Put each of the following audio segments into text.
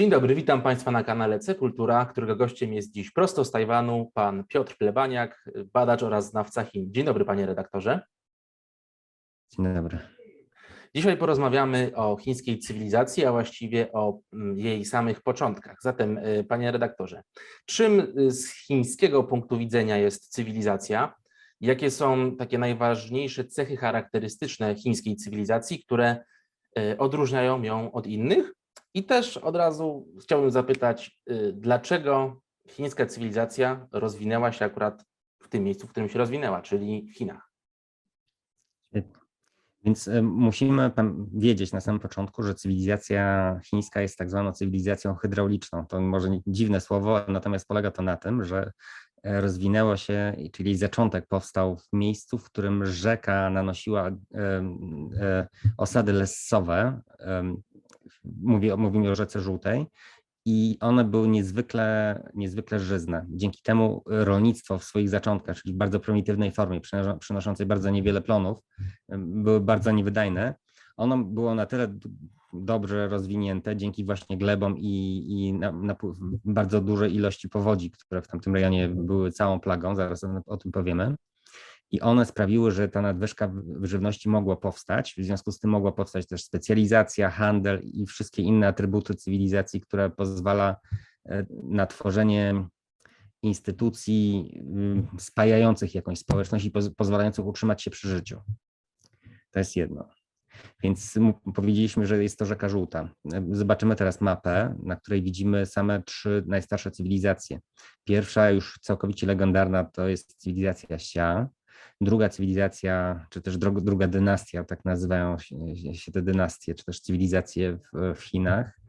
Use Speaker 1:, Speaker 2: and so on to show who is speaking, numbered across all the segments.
Speaker 1: Dzień dobry, witam Państwa na kanale C Kultura, którego gościem jest dziś prosto z Tajwanu pan Piotr Plebaniak, badacz oraz znawca Chin. Dzień dobry, panie redaktorze.
Speaker 2: Dzień dobry.
Speaker 1: Dzisiaj porozmawiamy o chińskiej cywilizacji, a właściwie o mm, jej samych początkach. Zatem, y, panie redaktorze, czym y, z chińskiego punktu widzenia jest cywilizacja? Jakie są takie najważniejsze cechy charakterystyczne chińskiej cywilizacji, które y, odróżniają ją od innych? I też od razu chciałbym zapytać, dlaczego chińska cywilizacja rozwinęła się akurat w tym miejscu, w którym się rozwinęła, czyli w Chinach?
Speaker 2: Więc e, musimy wiedzieć na samym początku, że cywilizacja chińska jest tak zwaną cywilizacją hydrauliczną. To może dziwne słowo, natomiast polega to na tym, że e, rozwinęło się, czyli zaczątek powstał w miejscu, w którym rzeka nanosiła e, osady lesowe. Mówię, mówimy o rzece żółtej i one były niezwykle, niezwykle żyzne. Dzięki temu rolnictwo w swoich zaczątkach, czyli w bardzo prymitywnej formie, przynoszącej bardzo niewiele plonów, były bardzo niewydajne. Ono było na tyle dobrze rozwinięte dzięki właśnie glebom i, i na, na bardzo dużej ilości powodzi, które w tamtym rejonie były całą plagą, zaraz o, o tym powiemy i one sprawiły, że ta nadwyżka żywności mogła powstać. W związku z tym mogła powstać też specjalizacja, handel i wszystkie inne atrybuty cywilizacji, które pozwala e, na tworzenie instytucji mm, spajających jakąś społeczność i pozwalających utrzymać się przy życiu. To jest jedno. Więc powiedzieliśmy, że jest to rzeka żółta. Zobaczymy teraz mapę, na której widzimy same trzy najstarsze cywilizacje. Pierwsza, już całkowicie legendarna, to jest cywilizacja Xia, druga cywilizacja, czy też druga dynastia, tak nazywają się te dynastie, czy też cywilizacje w, w Chinach,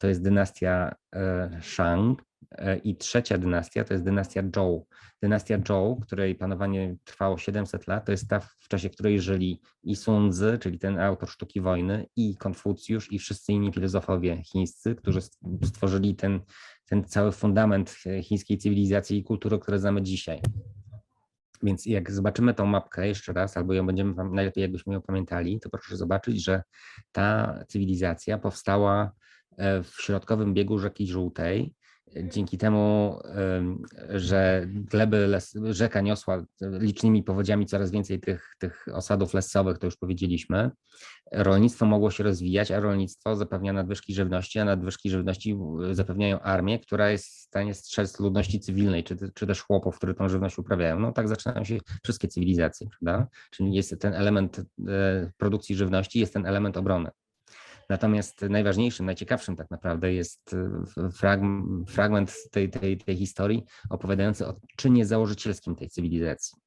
Speaker 2: to jest dynastia e, Shang. E, I trzecia dynastia to jest dynastia Zhou. Dynastia Zhou, której panowanie trwało 700 lat, to jest ta, w czasie której żyli i Sun Tzu, czyli ten autor sztuki wojny, i Konfucjusz, i wszyscy inni filozofowie chińscy, którzy stworzyli ten, ten cały fundament chińskiej cywilizacji i kultury, które znamy dzisiaj. Więc jak zobaczymy tą mapkę jeszcze raz, albo ją będziemy, najlepiej jakbyśmy ją pamiętali, to proszę zobaczyć, że ta cywilizacja powstała e, w środkowym biegu rzeki Żółtej, dzięki temu, że gleby, rzeka niosła licznymi powodziami coraz więcej tych, tych osadów lesowych, to już powiedzieliśmy, rolnictwo mogło się rozwijać, a rolnictwo zapewnia nadwyżki żywności, a nadwyżki żywności zapewniają armię, która jest w stanie strzec ludności cywilnej, czy, czy też chłopów, które tą żywność uprawiają. No tak zaczynają się wszystkie cywilizacje, prawda? Czyli jest ten element e, produkcji żywności, jest ten element obrony. Natomiast najważniejszym, najciekawszym tak naprawdę jest e, fragment tej, tej, tej historii opowiadający o czynie założycielskim tej cywilizacji.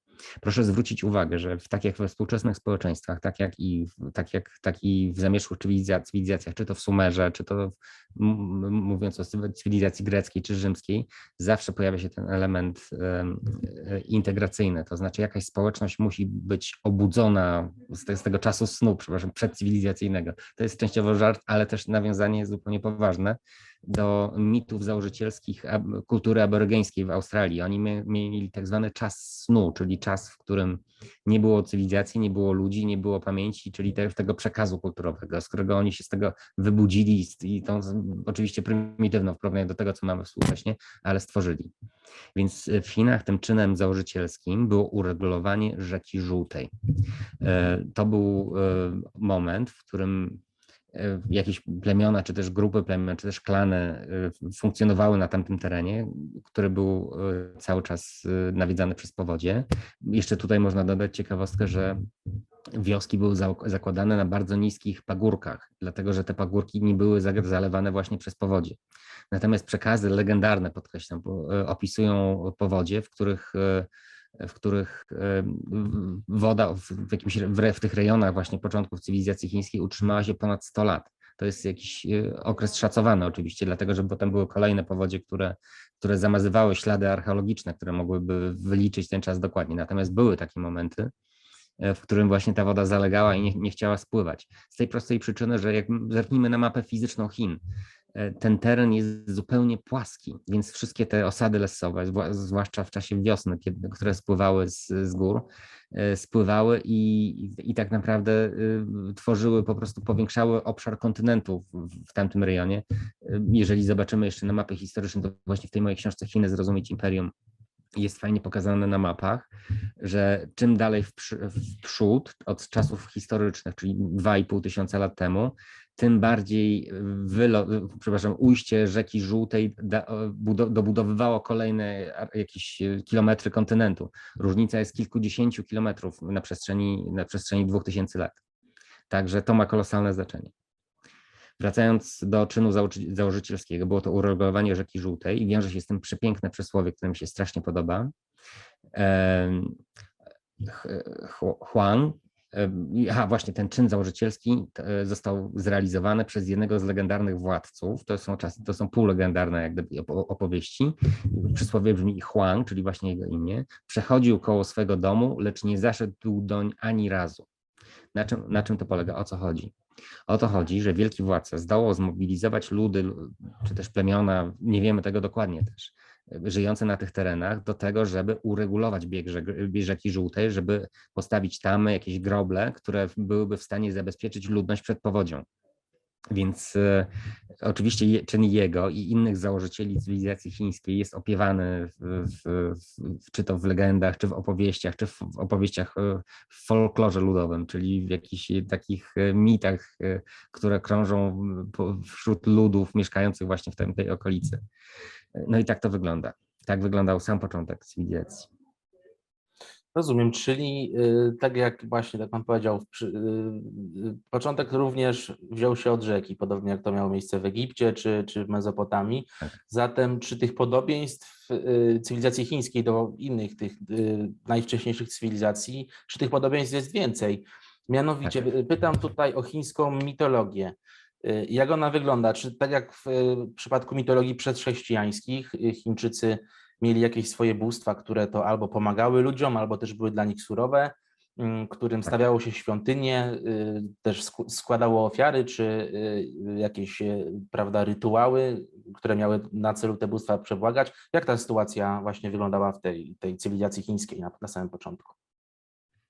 Speaker 2: Proszę zwrócić uwagę, że w tak jak we współczesnych społeczeństwach, tak jak i, tak jak, tak i w zamierzchłych cywilizacjach, czy to w Sumerze, czy to mówiąc o cywilizacji greckiej czy rzymskiej, zawsze pojawia się ten element e, integracyjny, to znaczy jakaś społeczność musi być obudzona z, z tego czasu snu, przepraszam, przedcywilizacyjnego. To jest częściowo żart, ale też nawiązanie zupełnie poważne do mitów założycielskich kultury aborygeńskiej w Australii. Oni mieli tak zwany czas snu, czyli czas, w którym nie było cywilizacji, nie było ludzi, nie było pamięci, czyli tego przekazu kulturowego, z którego oni się z tego wybudzili i tą oczywiście prymitywną w porównaniu do tego, co mamy współcześnie, ale stworzyli. Więc w Chinach tym czynem założycielskim było uregulowanie rzeki żółtej. E, to był e, moment, w którym jakieś plemiona, czy też grupy plemion, czy też klany e, funkcjonowały na tamtym terenie, który był e, cały czas nawiedzany przez powodzie. Jeszcze tutaj można dodać ciekawostkę, że wioski były zakładane na bardzo niskich pagórkach, dlatego że te pagórki nie były zalewane właśnie przez powodzie. Natomiast przekazy legendarne, podkreślam, opisują powodzie, w których w których woda w, jakimś, w tych rejonach właśnie początków cywilizacji chińskiej utrzymała się ponad 100 lat. To jest jakiś e, okres szacowany oczywiście, dlatego że potem były kolejne powodzie, które, które zamazywały ślady archeologiczne, które mogłyby wyliczyć ten czas dokładnie. Natomiast były takie momenty, e, w którym właśnie ta woda zalegała i nie, nie chciała spływać. Z tej prostej przyczyny, że jak zerknijmy na mapę fizyczną Chin, ten teren jest zupełnie płaski, więc wszystkie te osady lesowe, zwła- zwłaszcza w czasie wiosny, kiedy, które spływały z, z gór, e, spływały i, i- tak naprawdę y, tworzyły, po prostu powiększały obszar kontynentu w, w tamtym rejonie. Jeżeli zobaczymy jeszcze na mapie historycznej, to właśnie w tej mojej książce Chiny Zrozumieć Imperium jest fajnie pokazane na mapach, że czym dalej w przód od czasów historycznych, czyli 2,5 tysiąca lat temu, tym bardziej wylo, przepraszam, ujście rzeki Żółtej budo, dobudowywało kolejne jakieś e, kilometry kontynentu. Różnica jest kilkudziesięciu kilometrów na przestrzeni, na przestrzeni 2000 lat. Także to ma kolosalne znaczenie. Wracając do czynu założy- założycielskiego, było to uregulowanie rzeki Żółtej i wiąże się z tym przepiękne przysłowie, które mi się strasznie podoba. Huang, aha, właśnie ten czyn założycielski t- został zrealizowany przez jednego z legendarnych władców. To są, czasy, to są półlegendarne jak gdyby opo- opowieści. Przysłowie brzmi Huang, czyli właśnie jego imię. Przechodził koło swego domu, lecz nie zaszedł doń ani razu. Na czym, na czym to polega? O co chodzi? O to chodzi, że wielki władca zdołał zmobilizować ludy, lu- czy też plemiona, nie wiemy tego dokładnie też, żyjące na tych terenach do tego, żeby uregulować bieg, rzek- bieg rzeki Żółtej, żeby postawić tamy, jakieś groble, które byłyby w stanie zabezpieczyć ludność przed powodzią. Więc e, oczywiście czyn jego i innych założycieli cywilizacji chińskiej jest opiewany w, w, w, czy to w legendach, czy w opowieściach, czy w, opowieściach e, w folklorze ludowym, czyli w jakichś takich e, mitach, które krążą wśród ludów mieszkających właśnie w tej, tej okolicy. No i tak to wygląda. Tak wyglądał sam początek cywilizacji.
Speaker 1: Rozumiem, czyli y, tak jak właśnie tak pan powiedział, y, y, początek również wziął się od rzeki, podobnie jak to miało miejsce w Egipcie czy, czy w Mezopotamii.
Speaker 2: Tak.
Speaker 1: Zatem czy tych podobieństw cywilizacji chińskiej do innych tych najwcześniejszych cywilizacji, czy tych podobieństw jest więcej? Mianowicie
Speaker 2: Tak.
Speaker 1: pytam tutaj o chińską mitologię. Jak ona wygląda? Czy tak jak w przypadku mitologii przedchrześcijańskich, Chińczycy mieli jakieś swoje bóstwa, które to albo pomagały ludziom, albo też były dla nich surowe, mm, którym
Speaker 2: Tak.
Speaker 1: stawiało się świątynie, y, też składało ofiary, czy y, jakieś y, prawda, rytuały, które miały na celu te bóstwa przebłagać. Jak ta sytuacja właśnie wyglądała w tej, tej cywilizacji chińskiej na, na samym początku?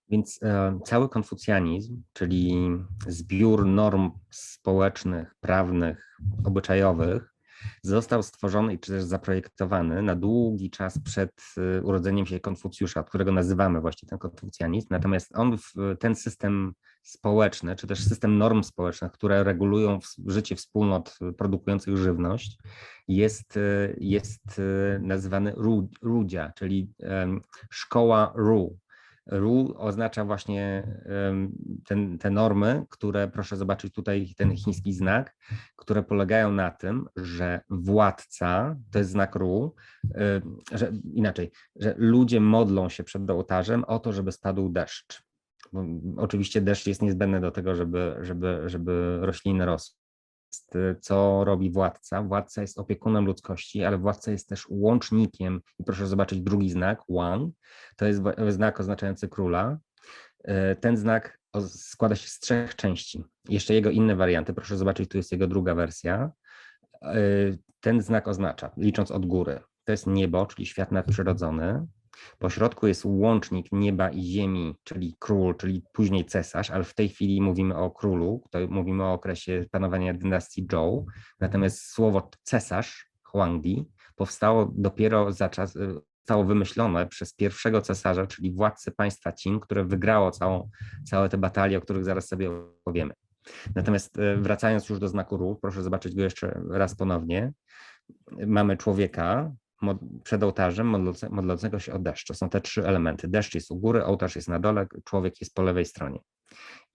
Speaker 2: Więc e, cały konfucjanizm, czyli zbiór norm społecznych, prawnych, obyczajowych, został stworzony czy też zaprojektowany na długi czas przed e, urodzeniem się Konfucjusza, którego nazywamy właśnie ten konfucjanizm. Natomiast on, ten system społeczny, czy też system norm społecznych, które regulują życie wspólnot e, produkujących żywność, jest, e, jest nazywany ru- rudzia, czyli szkoła ru. Ru oznacza właśnie ten, te normy, które proszę zobaczyć tutaj ten chiński znak, które polegają na tym, że władca, to jest znak Ru, em, że inaczej, że ludzie modlą się przed ołtarzem o to, żeby spadł deszcz. Bo Oczywiście deszcz jest niezbędny do tego, żeby, żeby, żeby rośliny rosły. Y, Co robi władca? Władca jest opiekunem ludzkości, ale władca jest też łącznikiem. I proszę zobaczyć drugi znak, Wang, to jest znak oznaczający króla. E, Ten znak składa się z trzech części. Jeszcze jego inne warianty. Proszę zobaczyć, tu jest jego druga wersja. E, Ten znak oznacza, licząc od góry, to jest niebo, czyli świat nadprzyrodzony. Po środku jest łącznik nieba i ziemi, czyli król, czyli później cesarz, ale w tej chwili mówimy o królu, to mówimy o okresie panowania dynastii Zhou. Natomiast słowo cesarz, Huangdi, powstało dopiero za czas, y, zostało wymyślone przez pierwszego cesarza, czyli władcę państwa Qin, które wygrało całą, całe te batalie, o których zaraz sobie opowiemy. Natomiast e, wracając już do znaku Ru, proszę zobaczyć go jeszcze raz ponownie. Mamy człowieka przed ołtarzem modlące- modlącego się o deszcz. To są te trzy elementy. Deszcz jest u góry, ołtarz jest na dole, człowiek jest po lewej stronie.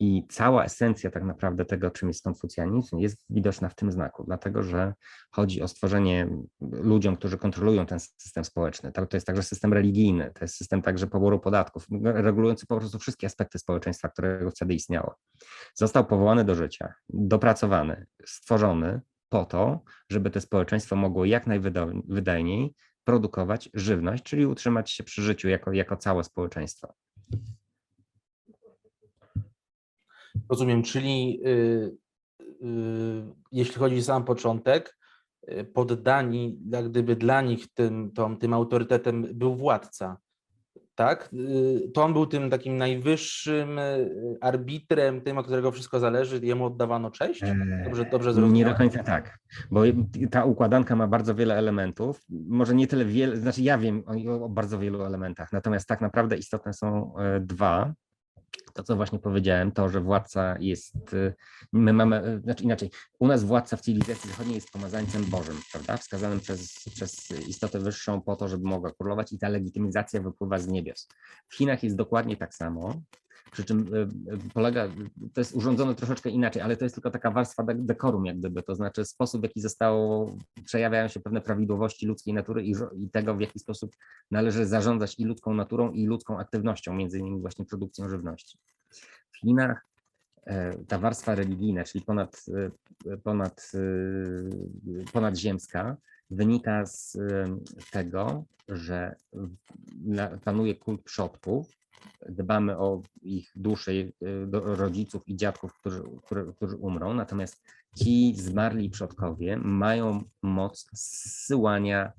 Speaker 2: I cała esencja tak naprawdę tego, czym jest konfucjanizm, jest widoczna w tym znaku, dlatego że chodzi o stworzenie ludziom, którzy kontrolują ten system społeczny. To jest także system religijny, to jest system także poboru podatków, regulujący po prostu wszystkie aspekty społeczeństwa, które wtedy istniało. Został powołany do życia, dopracowany, stworzony po to, żeby to społeczeństwo mogło jak najwydajniej produkować żywność, czyli utrzymać się przy życiu jako, jako całe społeczeństwo.
Speaker 1: Rozumiem, czyli y, y, jeśli chodzi o sam początek, y, poddani, jak gdyby dla nich tym, tą, tym autorytetem był władca. Tak? Y, To on był tym takim najwyższym y, arbitrem, tym, od którego wszystko zależy, jemu oddawano cześć? Dobrze, dobrze
Speaker 2: Nie do
Speaker 1: zrozumiałem?
Speaker 2: końca tak, bo ta układanka ma bardzo wiele elementów. Może nie tyle wiele, znaczy ja wiem o, o bardzo wielu elementach, natomiast tak naprawdę istotne są e, dwa. To, co właśnie powiedziałem, to, że władca jest, e, my mamy, e, znaczy inaczej, u nas władca w cywilizacji zachodniej jest pomazańcem Bożym, prawda? Wskazanym przez, przez istotę wyższą po to, żeby mogła królować i ta legitymizacja wypływa z niebios. W Chinach jest dokładnie tak samo. Przy czym e, e, polega, to jest urządzone troszeczkę inaczej, ale to jest tylko taka warstwa de- dekorum, jak gdyby, to znaczy sposób, w jaki zostało, przejawiają się pewne prawidłowości ludzkiej natury i, i tego, w jaki sposób należy zarządzać i ludzką naturą, i ludzką aktywnością, między innymi właśnie produkcją żywności. W Chinach e, ta warstwa religijna, czyli ponad, ponad, ponadzziemska, wynika z tego, że panuje kult przodków, dbamy o ich dusze, y, do rodziców i dziadków, którzy, którzy, którzy umrą, natomiast ci zmarli przodkowie mają moc zsyłania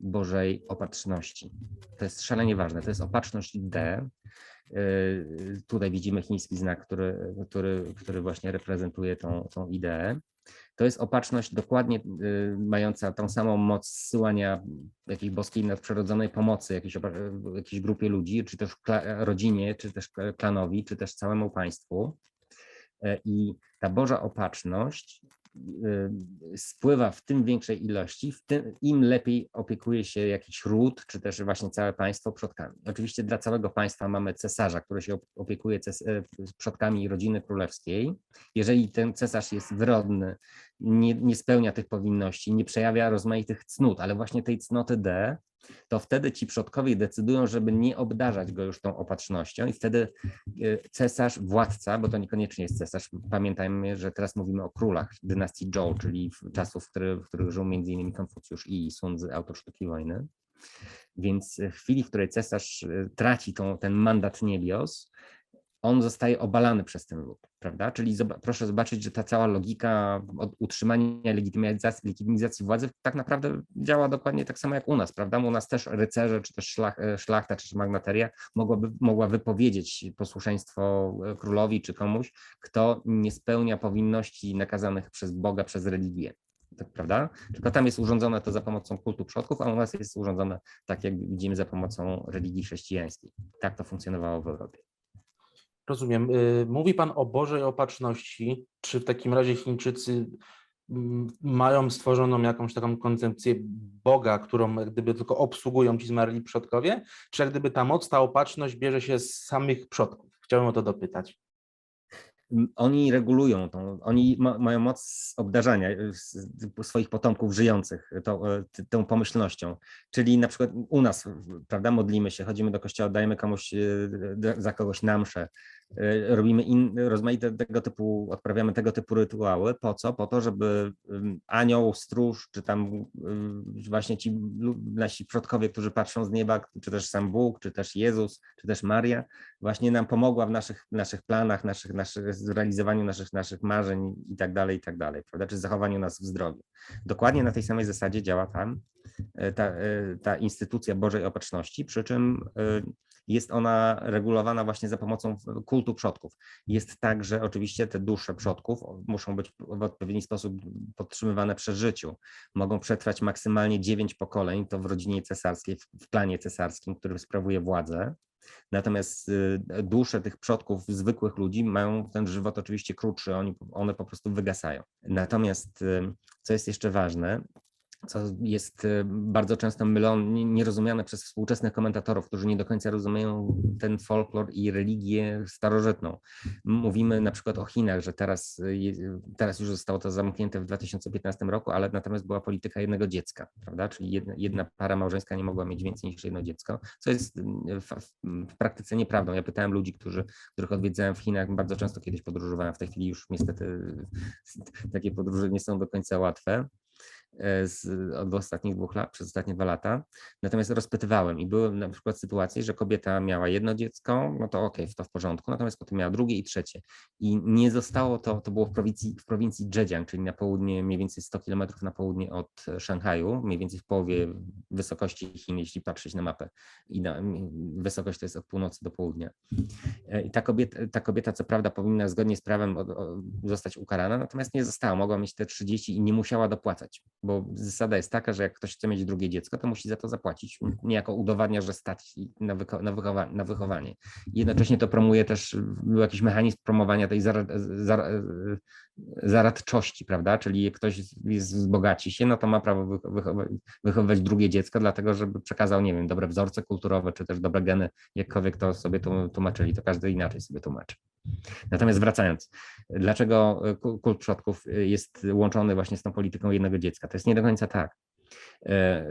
Speaker 2: Bożej opatrzności. To jest szalenie ważne. To jest opatrzność D. Y, Tutaj widzimy chiński znak, który, który, który właśnie reprezentuje tą, tą ideę. To jest opatrzność dokładnie y, mająca tą samą moc zsyłania jakiejś boskiej nadprzyrodzonej pomocy jakiejś, jakiejś grupie ludzi, czy też rodzinie, czy też klanowi, czy też całemu państwu. E, I ta Boża opatrzność spływa w tym większej ilości, tym im lepiej opiekuje się jakiś ród, czy też właśnie całe państwo przodkami. Oczywiście dla całego państwa mamy cesarza, który się op- opiekuje ces- e, przodkami rodziny królewskiej. Jeżeli ten cesarz jest wyrodny, nie, nie spełnia tych powinności, nie przejawia rozmaitych cnót, ale właśnie tej cnoty D, to wtedy ci przodkowie decydują, żeby nie obdarzać go już tą opatrznością i wtedy e, cesarz, władca, bo to niekoniecznie jest cesarz, pamiętajmy, że teraz mówimy o królach dynastii Zhou, czyli czasów, w których, w których żył innymi Konfucjusz i Sun Tzu, autor sztuki wojny. Więc w chwili, w której cesarz e, traci tą, ten mandat niebios, on zostaje obalany przez ten lud, prawda? Czyli zoba- proszę zobaczyć, że ta cała logika utrzymania legitymizacji, legitymizacji władzy tak naprawdę działa dokładnie tak samo jak u nas, prawda? U nas też rycerze, czy też szlach, e, szlachta, czy magnateria mogłaby, mogła wypowiedzieć posłuszeństwo e, królowi czy komuś, kto nie spełnia powinności nakazanych przez Boga, przez religię. Tak, prawda? Tylko tam jest urządzone to za pomocą kultu przodków, a u nas jest urządzone tak, jak widzimy, za pomocą religii chrześcijańskiej. Tak to funkcjonowało w Europie.
Speaker 1: Rozumiem. Y, Mówi Pan o Bożej opatrzności. Czy w takim razie Chińczycy mm, mają stworzoną jakąś taką koncepcję Boga, którą jak gdyby tylko obsługują ci zmarli przodkowie? Czy jak gdyby ta moc, ta opatrzność bierze się z samych przodków? Chciałem o to dopytać.
Speaker 2: Oni regulują tą, oni ma, mają moc obdarzania y, s- swoich potomków żyjących tą, e, ty- tą pomyślnością. Czyli na przykład u nas, prawda, modlimy się, chodzimy do kościoła, dajemy komuś y, za kogoś na mszę, y, robimy in, rozmaite tego typu, odprawiamy tego typu rytuały. Po co? Po to, żeby anioł, stróż, czy tam y, właśnie ci nasi przodkowie, którzy patrzą z nieba, czy też sam Bóg, czy też Jezus, czy też Maria, właśnie nam pomogła w naszych, naszych planach, naszych, naszych zrealizowaniu naszych, naszych marzeń i tak dalej, i tak dalej, prawda? Czy zachowaniu nas w zdrowiu. Dokładnie na tej samej zasadzie działa tam e, ta, e, ta instytucja Bożej Opatrzności, przy czym e, jest ona regulowana właśnie za pomocą kultu przodków. Jest tak, że oczywiście te dusze przodków muszą być w odpowiedni sposób podtrzymywane przy życiu. Mogą przetrwać maksymalnie dziewięć pokoleń, to w rodzinie cesarskiej, w- planie cesarskim, który sprawuje władzę. Natomiast y, dusze tych przodków, zwykłych ludzi, mają ten żywot oczywiście krótszy, one po prostu wygasają. Natomiast, y, co jest jeszcze ważne, co jest y, bardzo często mylone, nierozumiane przez współczesnych komentatorów, którzy nie do końca rozumieją ten folklor i religię starożytną. Mówimy na przykład o Chinach, że teraz, y, teraz już zostało to zamknięte w 2015 roku, ale natomiast była polityka jednego dziecka, prawda? Czyli jedna, jedna para małżeńska nie mogła mieć więcej niż jedno dziecko, co jest y, w, w, praktyce nieprawdą. Ja pytałem ludzi, którzy, których odwiedzałem w Chinach, bardzo często kiedyś podróżowałem, w tej chwili już niestety takie podróże nie są do końca łatwe. E, z, od ostatnich dwóch lat, przez ostatnie dwa lata. Natomiast rozpytywałem i były na przykład sytuacje, że kobieta miała jedno dziecko, no to okej, to w porządku, natomiast potem miała drugie i trzecie. I nie zostało to, to było w prowincji, w prowincji Zhejiang, czyli na południe, mniej więcej 100 kilometrów na południe od Szanghaju, mniej więcej w połowie wysokości Chin, jeśli patrzeć na mapę. I na, wysokość to jest od północy do południa. E, I ta kobieta, ta kobieta co prawda powinna zgodnie z prawem zostać ukarana, natomiast nie została. Mogła mieć te 30 i nie musiała dopłacać, bo zasada jest taka, że jak ktoś chce mieć drugie dziecko, to musi za to zapłacić. Niejako udowadnia, że stać na, wycho na, wychowa na wychowanie. Jednocześnie to promuje też, był jakiś mechanizm promowania tej zar zar zaradczości, prawda? Czyli jak ktoś jest, wzbogaci się, no to ma prawo wychowywać, wychowywać drugie dziecko, dlatego żeby przekazał, nie wiem, dobre wzorce kulturowe, czy też dobre geny, jakkolwiek to sobie tłumaczyli, to każdy inaczej sobie tłumaczy. Natomiast wracając, dlaczego kult przodków jest łączony właśnie z tą polityką jednego dziecka? To jest nie do końca tak. E,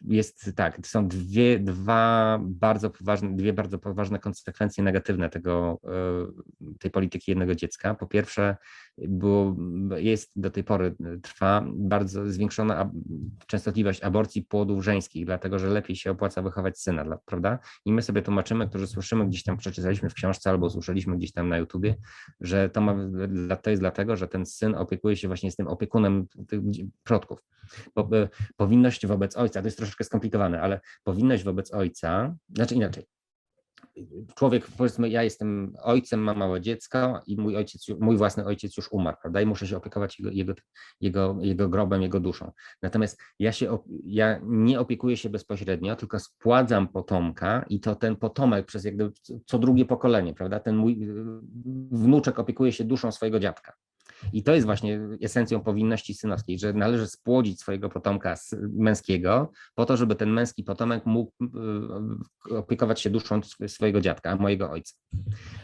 Speaker 2: jest tak, są dwie, dwa bardzo poważne, dwie bardzo poważne konsekwencje negatywne tego, e, tej polityki jednego dziecka. Po pierwsze, było, jest do tej pory trwa bardzo zwiększona częstotliwość aborcji płodów żeńskich, dlatego że lepiej się opłaca wychować syna, prawda? I my sobie tłumaczymy, którzy słyszymy gdzieś tam, przeczytaliśmy w książce albo usłyszeliśmy gdzieś tam na YouTubie, że to, ma, to jest dlatego, że ten syn opiekuje się właśnie z tym opiekunem tych przodków. Bo, e, powinność wobec ojca, to jest troszeczkę skomplikowane, ale powinność wobec ojca, znaczy inaczej, człowiek, powiedzmy, ja jestem ojcem, mam małe dziecko i mój ojciec, mój własny ojciec już umarł, prawda? I muszę się opiekować jego, jego, jego, jego grobem, jego duszą. Natomiast ja się, ja nie opiekuję się bezpośrednio, tylko spładzam potomka i to ten potomek przez jakby co drugie pokolenie, prawda? Ten mój wnuczek opiekuje się duszą swojego dziadka. I to jest właśnie esencją powinności synowskiej, że należy spłodzić swojego potomka męskiego po to, żeby ten męski potomek mógł y, opiekować się duszą swojego dziadka, mojego ojca.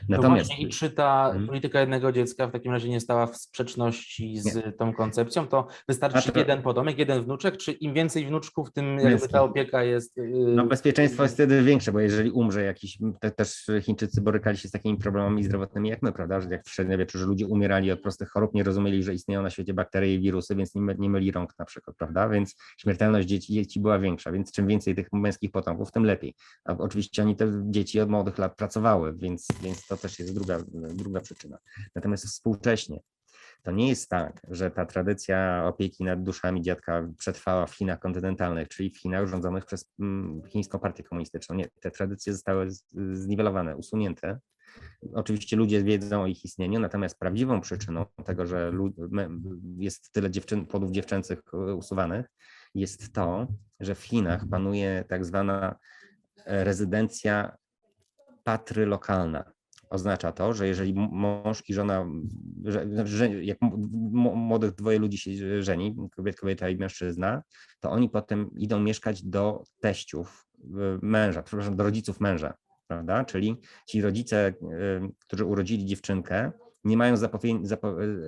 Speaker 1: Natomiast no I czy ta hmm. polityka jednego dziecka w takim razie nie stała w sprzeczności z nie. tą koncepcją? To wystarczy to... jeden potomek, jeden wnuczek, czy im więcej wnuczków, tym jakby ta opieka jest. Y,
Speaker 2: no bezpieczeństwo jest wtedy większe, bo jeżeli umrze jakiś, te, też Chińczycy borykali się z takimi problemami zdrowotnymi jak my, prawda? Że jak w średniowieczu, że ludzie umierali od prostych chorób, chorób, nie rozumieli, że istnieją na świecie bakterie i wirusy, więc nie, nie myli rąk na przykład, prawda? Więc śmiertelność dzieci, dzieci była większa, więc czym więcej tych męskich potomków, tym lepiej. A oczywiście oni te dzieci od młodych lat pracowały, więc, więc to też jest druga, druga przyczyna. Natomiast współcześnie to nie jest tak, że ta tradycja opieki nad duszami dziadka przetrwała w Chinach kontynentalnych, czyli w Chinach rządzonych przez mm, chińską partię komunistyczną. Nie, te tradycje zostały zniwelowane, usunięte Oczywiście ludzie wiedzą o ich istnieniu, natomiast prawdziwą przyczyną tego, że jest tyle dziewczyn, płodów dziewczęcych e, usuwanych, jest to, że w Chinach panuje tak zwana e, rezydencja patry lokalna. Oznacza to, że jeżeli mąż i żona, że, że jak młodych dwoje ludzi się żeni, kobieta, kobieta i mężczyzna, to oni potem idą mieszkać do teściów męża, przepraszam, do rodziców męża prawda? Czyli ci rodzice, y, którzy urodzili dziewczynkę, nie mają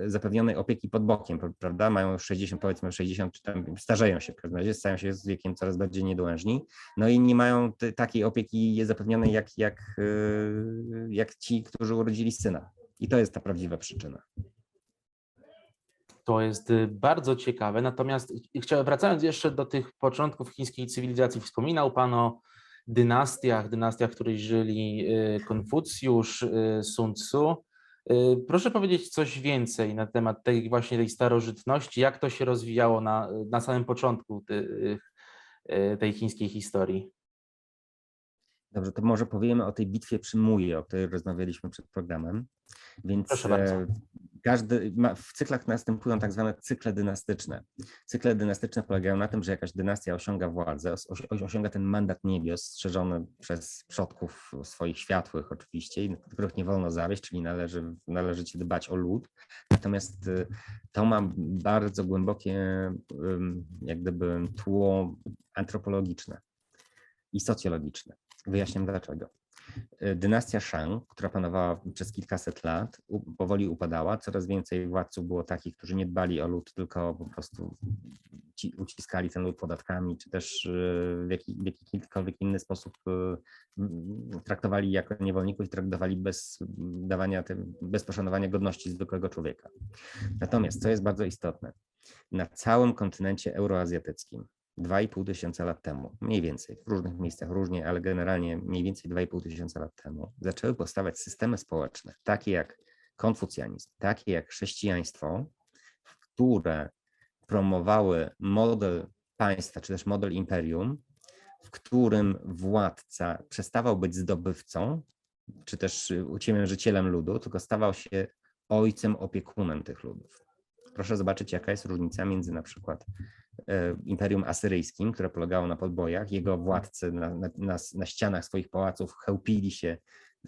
Speaker 2: zapewnionej opieki pod bokiem, prawda? Mają 60, powiedzmy 60, czy tam starzeją się w każdym razie, stają się z wiekiem coraz bardziej niedołężni, no i nie mają takiej opieki zapewnionej jak, jak, y, jak ci, którzy urodzili syna. I to jest ta prawdziwa przyczyna.
Speaker 1: To jest y, bardzo ciekawe. Natomiast chciałem, wracając jeszcze do tych początków chińskiej cywilizacji, wspominał Pan o dynastiach, dynastiach, w której żyli y, Konfucjusz, y, Sun Tzu. Y, proszę powiedzieć coś więcej na temat tej właśnie tej starożytności, jak to się rozwijało na, na samym początku tej, tej chińskiej historii.
Speaker 2: Dobrze, to może powiemy o tej bitwie przy Muje, o której rozmawialiśmy przed programem. Więc Każdy, w cyklach następują tak zwane cykle dynastyczne. Cykle dynastyczne polegają na tym, że jakaś dynastia osiąga władzę, osiąga ten mandat niebios strzeżony przez przodków swoich światłych oczywiście, których nie wolno zawieść, czyli należy, należy ci dbać o lud. Natomiast y, to ma bardzo głębokie jak gdyby tło antropologiczne i socjologiczne. Wyjaśniam dlaczego. E, dynastia Shang, która panowała przez kilkaset lat, powoli upadała. Coraz więcej władców było takich, którzy nie dbali o lud, tylko po prostu ci, uciskali ten lud podatkami, czy też e, w, jaki, w jakikolwiek inny sposób e, traktowali jako niewolników i traktowali bez dawania, bez poszanowania godności zwykłego człowieka. Natomiast, co jest bardzo istotne, na całym kontynencie euroazjatyckim 2,5 tysiąca lat temu, mniej więcej, w różnych miejscach różnie, ale generalnie mniej więcej 2,5 tysiąca lat temu, zaczęły powstawać systemy społeczne, takie jak konfucjanizm, takie jak chrześcijaństwo, które promowały model państwa, czy też model imperium, w którym władca przestawał być zdobywcą, czy też uciemiężycielem ludu, tylko stawał się ojcem, opiekunem tych ludów. Proszę zobaczyć, jaka jest różnica między na przykład Imperium Asyryjskim, które polegało na podbojach. Jego władcy na, na, na, na ścianach swoich pałaców chełpili się,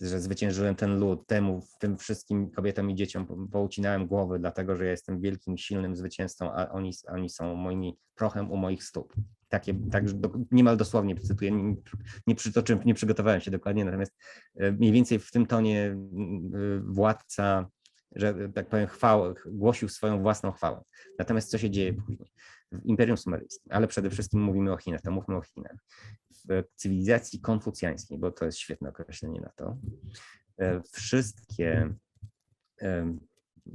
Speaker 2: że zwyciężyłem ten lud, temu, tym wszystkim kobietom i dzieciom poucinałem głowy, dlatego że ja jestem wielkim, silnym zwycięzcą, a oni, oni są moimi prochem u moich stóp. Takie, tak do, niemal dosłownie cytuję, nie, nie przytoczyłem, nie przygotowałem się dokładnie, natomiast e, mniej więcej w tym tonie e, władca że tak powiem, chwałę, głosił swoją własną chwałę. Natomiast co się dzieje później? W Imperium Sumeryjskim, ale przede wszystkim mówimy o Chinach, to mówmy o Chinach. W cywilizacji konfucjańskiej, bo to jest świetne określenie na to, e, wszystkie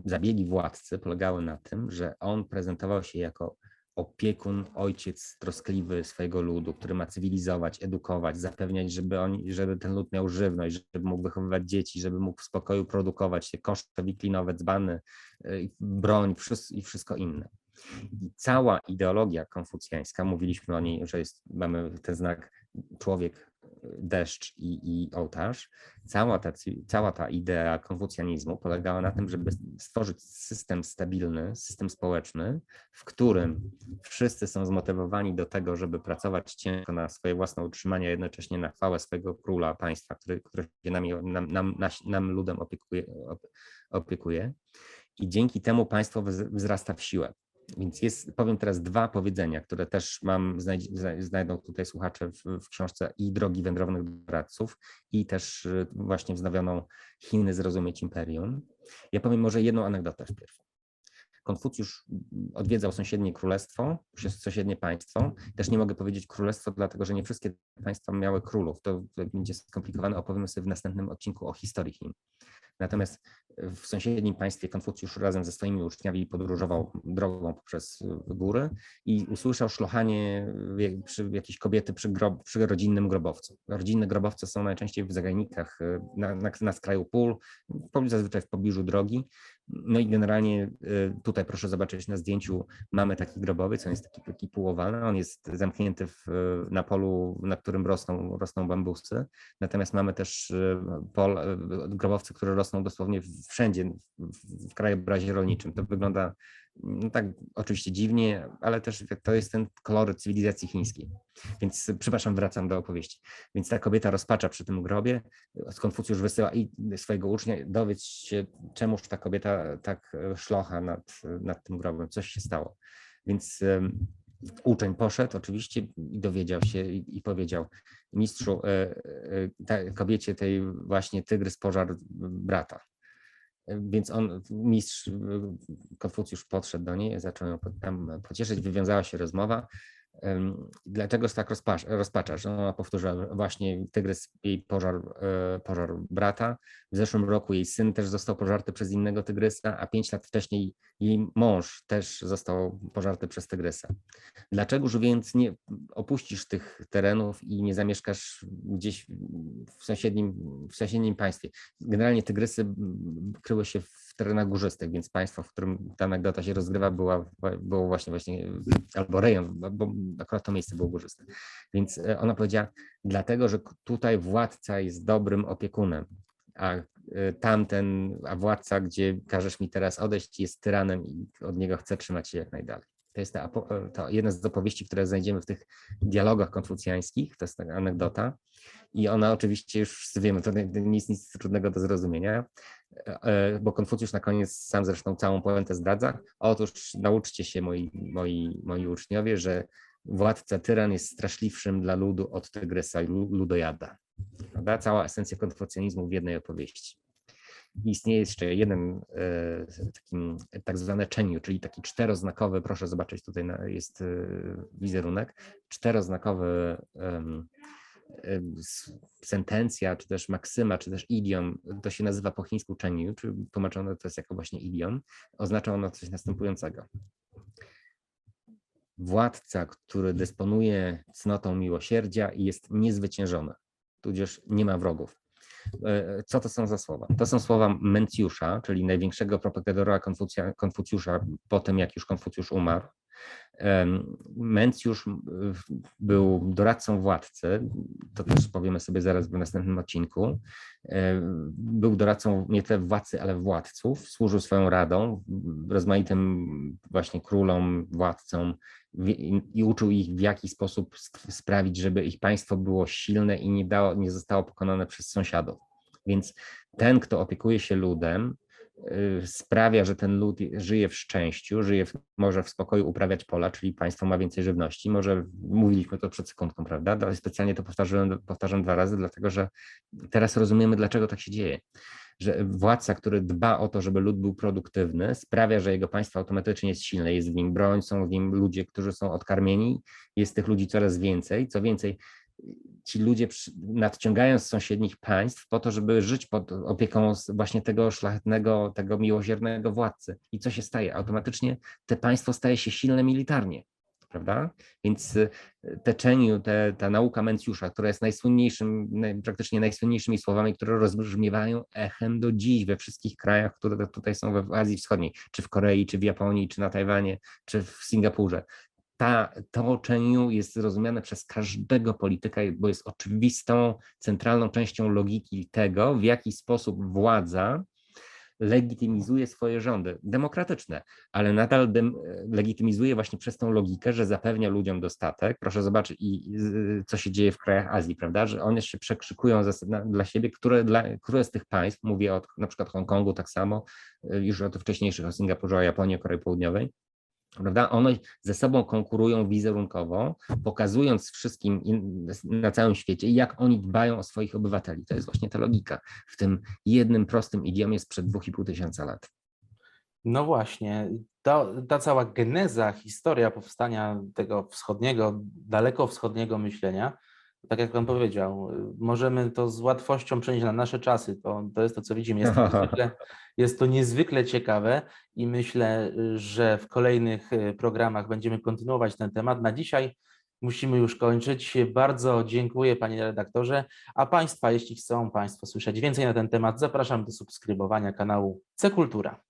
Speaker 2: zabiegi władcy polegały na tym, że on prezentował się jako opiekun, ojciec troskliwy swojego ludu, który ma cywilizować, edukować, zapewniać, żeby, oni, żeby ten lud miał żywność, żeby mógł wychowywać dzieci, żeby mógł w spokoju produkować się kosze wiklinowe, dzbany, y, broń i wszystko inne. I cała ideologia konfucjańska, mówiliśmy o niej, że jest, mamy ten znak człowiek deszcz i, i ołtarz, cała ta, cała ta idea konfucjanizmu polegała na tym, żeby stworzyć system stabilny, system społeczny, w którym wszyscy są zmotywowani do tego, żeby pracować ciężko na swoje własne utrzymanie, jednocześnie na chwałę swojego króla państwa, który, który się nami, nam, nam, nam ludem opiekuje, opiekuje. I dzięki temu państwo wzrasta w siłę. Więc jest, powiem teraz dwa powiedzenia, które też mam, znajdą tutaj słuchacze w, w książce i Drogi Wędrownych Doradców i też y, właśnie wznowioną Chiny zrozumieć imperium. Ja powiem może jedną anegdotę wpierw. Konfucjusz odwiedzał sąsiednie królestwo, sąsiednie państwo. Też nie mogę powiedzieć królestwo, dlatego że nie wszystkie państwa miały królów. To będzie skomplikowane. Opowiemy sobie w następnym odcinku o historii Chin. Natomiast w sąsiednim państwie Konfucjusz razem ze swoimi uczniami podróżował drogą poprzez góry i usłyszał szlochanie jakiejś kobiety przy, grob, przy rodzinnym grobowcu. Rodzinne grobowce są najczęściej w zagajnikach na, na, na skraju pól, zazwyczaj w pobliżu drogi. No i generalnie y, tutaj proszę zobaczyć na zdjęciu mamy taki grobowiec, on jest taki, taki półowalny, on jest zamknięty w, na polu, na którym rosną, rosną bambusy. Natomiast mamy też y, pol, y, grobowce, które rosną dosłownie wszędzie w, krajobrazie rolniczym. To wygląda no tak oczywiście dziwnie, ale też to jest ten kolor cywilizacji chińskiej. Więc przepraszam, wracam do opowieści. Więc ta kobieta rozpacza przy tym grobie, Konfucjusz wysyła i swojego ucznia, dowiedz się, czemuż ta kobieta tak szlocha nad, nad tym grobem, coś się stało. Więc um, uczeń poszedł oczywiście i dowiedział się i, i powiedział, mistrzu, e, e, kobiecie tej właśnie tygrys pożar brata. Więc on, mistrz Konfucjusz podszedł do niej, zaczął ją tam pocieszyć, wywiązała się rozmowa. Dlaczego tak rozpacz, rozpaczasz? Ona powtórzyła właśnie tygrys jej pożar, e, pożar brata. W zeszłym roku jej syn też został pożarty przez innego tygrysa, a pięć lat wcześniej jej mąż też został pożarty przez tygrysa. Dlaczegoż więc nie opuścisz tych terenów i nie zamieszkasz gdzieś w sąsiednim, w sąsiednim państwie? Generalnie tygrysy kryły się w terenach górzystych, więc państwo, w którym ta anegdota się rozgrywa, była, było właśnie, właśnie albo rejon, bo akurat to miejsce było górzyste. Więc e, ona powiedziała, dlatego, że tutaj władca jest dobrym opiekunem, a e, tamten, a władca, gdzie każesz mi teraz odejść, jest tyranem i od niego chcę trzymać się jak najdalej. To jest ta, e, to jedna z opowieści, które znajdziemy w tych dialogach konfucjańskich, to jest taka anegdota. I ona oczywiście już wiemy, to nie jest nic trudnego do zrozumienia, bo Konfucjusz na koniec sam zresztą całą puentę zdradza. Otóż nauczcie się, moi, moi, moi uczniowie, że władca tyran jest straszliwszym dla ludu od tygrysa i ludojada. Prawda? Cała esencja konfucjanizmu w jednej opowieści. I istnieje jeszcze jeden e, taki tak zwany czeniu, czyli taki czteroznakowy, proszę zobaczyć, tutaj jest e, wizerunek, czteroznakowy sentencja, czy też maksyma, czy też idiom, to się nazywa po chińsku czeniu, czy tłumaczone to jest jako właśnie idiom, oznacza ono coś następującego. władca, który dysponuje cnotą miłosierdzia jest niezwyciężony, tudzież nie ma wrogów. E, Co to są za słowa? To są słowa Mencjusza, czyli największego propagatora Konfucja, Konfucjusza po tym, jak już Konfucjusz umarł. Em, Mencjusz m, w- był doradcą władcy, to też powiemy sobie zaraz w następnym odcinku. Był doradcą nie tyle władcy, ale władców. Służył swoją radą rozmaitym właśnie królom, władcom i uczył ich w jaki sposób sprawić, żeby ich państwo było silne i nie, dało, nie zostało pokonane przez sąsiadów. Więc ten, kto opiekuje się ludem, sprawia, że ten lud żyje w szczęściu, żyje w, może w spokoju uprawiać pola, czyli państwo ma więcej żywności. Może mówiliśmy to przed sekundką, prawda? Specjalnie to powtarzam, powtarzam dwa razy, dlatego że teraz rozumiemy, dlaczego tak się dzieje. Że władca, który dba o to, żeby lud był produktywny, sprawia, że jego państwo automatycznie jest silne. Jest w nim broń, są w nim ludzie, którzy są odkarmieni, jest tych ludzi coraz więcej. Co więcej, ci ludzie nadciągają z sąsiednich państw po to, żeby żyć pod opieką właśnie tego szlachetnego, tego miłosiernego władcy. I co się staje? Automatycznie te państwo staje się silne militarnie, prawda? Więc y, teczeniu, te, ta nauka Mencjusza, która jest najsłynniejszym, naj, praktycznie najsłynniejszymi słowami, które rozbrzmiewają echem do dziś we wszystkich krajach, które tutaj są w Azji Wschodniej, czy w Korei, czy w Japonii, czy na Tajwanie, czy w Singapurze ta, to uczeniu jest zrozumiane przez każdego polityka, bo jest oczywistą, centralną częścią logiki tego, w jaki sposób władza legitymizuje swoje rządy demokratyczne, ale nadal dem, legitymizuje właśnie przez tą logikę, że zapewnia ludziom dostatek. Proszę zobaczyć, i, y, co się dzieje w krajach Azji, prawda? Że one się przekrzykują za, na, dla siebie, które, dla, które z tych państw, mówię o na przykład Hongkongu tak samo, y, już o tych wcześniejszych, o Singapurze, o Japonii, o Korei Południowej, prawda? One ze sobą konkurują wizerunkowo, pokazując wszystkim na całym świecie, jak oni dbają o swoich obywateli. To jest właśnie ta logika w tym jednym prostym idiomie sprzed 2,5 tysiąca lat.
Speaker 1: No właśnie, ta, ta cała geneza, historia powstania tego wschodniego, daleko wschodniego myślenia, tak jak Pan powiedział, możemy to z łatwością przenieść na nasze czasy. To, to jest to, co widzimy. Jest to, niezwykle, jest to niezwykle ciekawe i myślę, że w kolejnych y, programach będziemy kontynuować ten temat. Na dzisiaj musimy już kończyć. Bardzo dziękuję Panie redaktorze. A Państwa, jeśli chcą Państwo słyszeć więcej na ten temat, zapraszam do subskrybowania kanału C Kultura.